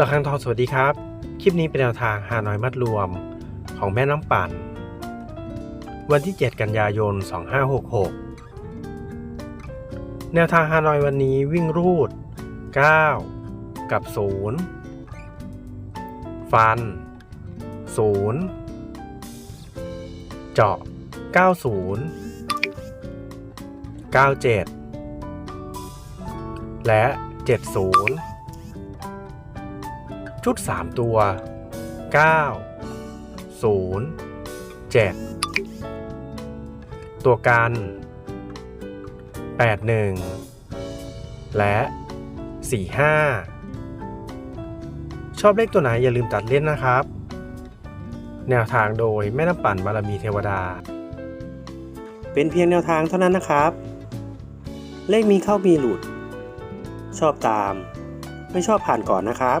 ระคังทองสวัสดีครับ คลิปนี้เป็นแนวทางฮานอยมัดรวมของแม่น้ำปั่น วันที่ 7 กันยายน 2566 แนวทางฮานอยวันนี้วิ่งรูด 9 กับ 0 ฟัน 0 เจาะ 90 97 และ 70 ชุด 3 ตัว 9 0 7 ตัวกัน 81 และ 45 ชอบเลขตัวไหนอย่าลืมตัดเล่นนะครับ แนวทางโดยแม่น้ำปั่นบารมีเทวดา เป็นเพียงแนวทางเท่านั้นนะครับ เลขมีเข้ามีหลุด ชอบตาม ไม่ชอบผ่านก่อนนะครับ